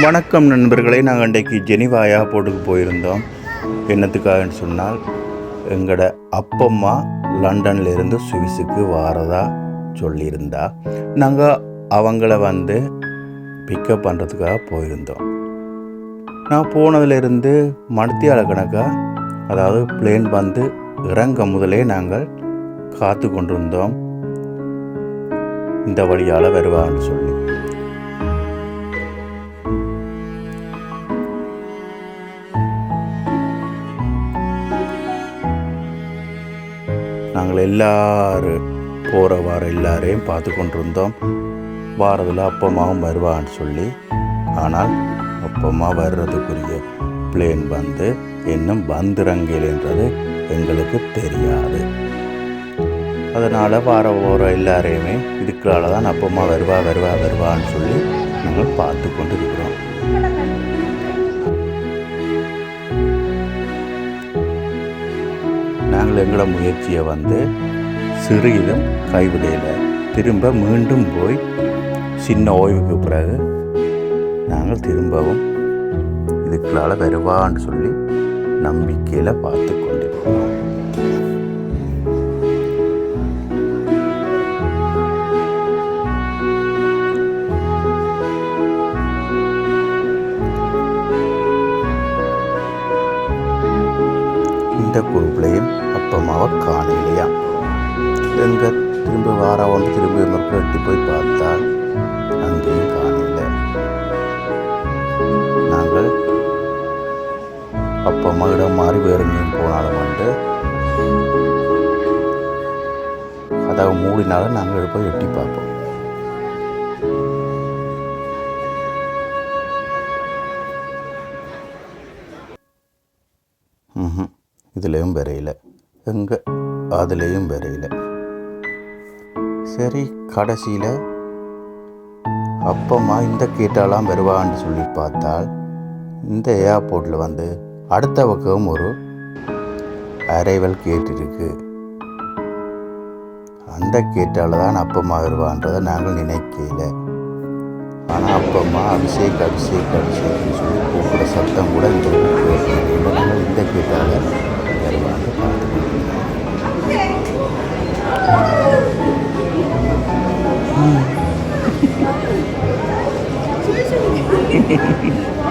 வணக்கம் நண்பர்களே நாங்கள் இன்றைக்கு ஜெனிவாயா போட்டுக்கு போயிருந்தோம். என்னத்துக்காகன்னு சொன்னால் எங்களோட அப்பம்மா லண்டன்லேருந்து சுவிஸுக்கு வாரதா சொல்லியிருந்தா. நாங்கள் அவங்கள வந்து பிக்கப் பண்ணுறதுக்காக போயிருந்தோம். நான் போனதுலேருந்து மணித்தியால கணக்காக அதாவது பிளேன் வந்து இறங்க முதலே நாங்கள் காத்து கொண்டிருந்தோம் இந்த வழியால் வருவான்னு சொல்லி. நாங்கள் எல்லாரும் போகிற வார எல்லாரையும் பார்த்து கொண்டிருந்தோம். வாரத்தில் அப்பமாவும் வருவான்னு சொல்லி. ஆனால் அப்பமா வர்றதுக்குரிய பிளேன் வந்து இன்னும் வந்துறங்கில்ன்றது எங்களுக்கு தெரியாது. அதனால் வார போகிற எல்லாரையுமே இதுக்களால தான் அப்பமா வருவா வருவா வருவான்னு சொல்லி நாங்கள் பார்த்து கொண்டு இருக்கிறோம் நாங்கள் எங்களோட முயற்சியை வந்து சிறிதும் கைவிடையில் திரும்ப மீண்டும் போய் சின்ன ஓய்வுக்கு பிறகு நாங்கள் திரும்பவும் இதுக்களால் வருவான்னு சொல்லி நம்பிக்கையில் பார்த்து கொண்டிருக்கிறோம். இந்த குரூப்லேயும் அப்பமாவை காணலையா எங்கே திரும்ப வார ஒன்று திரும்ப மக்கள் எட்டி போய் பார்த்தால் அங்கேயும் காணல நாங்கள் அப்பா இடம் மாறி வேறு எங்கேயும் போனாலும் வந்து அதை மூடினாலும் நாங்கள் போய் எட்டி பார்ப்போம். ம் இதுலேயும் வரையில. எங்கே அதுலேயும் வரையில. சரி கடைசியில் அப்பம்மா இந்த கேட்டாலாம் வருவான்னு சொல்லி பார்த்தால் இந்த ஏர்போர்ட்டில் வந்து அடுத்த பக்கம் ஒரு அரைவல் கேட் இருக்கு. அந்த கேட்டால் தான் அப்பம்மா வருவான்றதை நாங்கள் நினைக்கல. ஆனால் அப்பம்மா அபிஷேக் அபிஷேக் அபிஷேக்னு சொல்லி கூப்பிட ¡Gracias!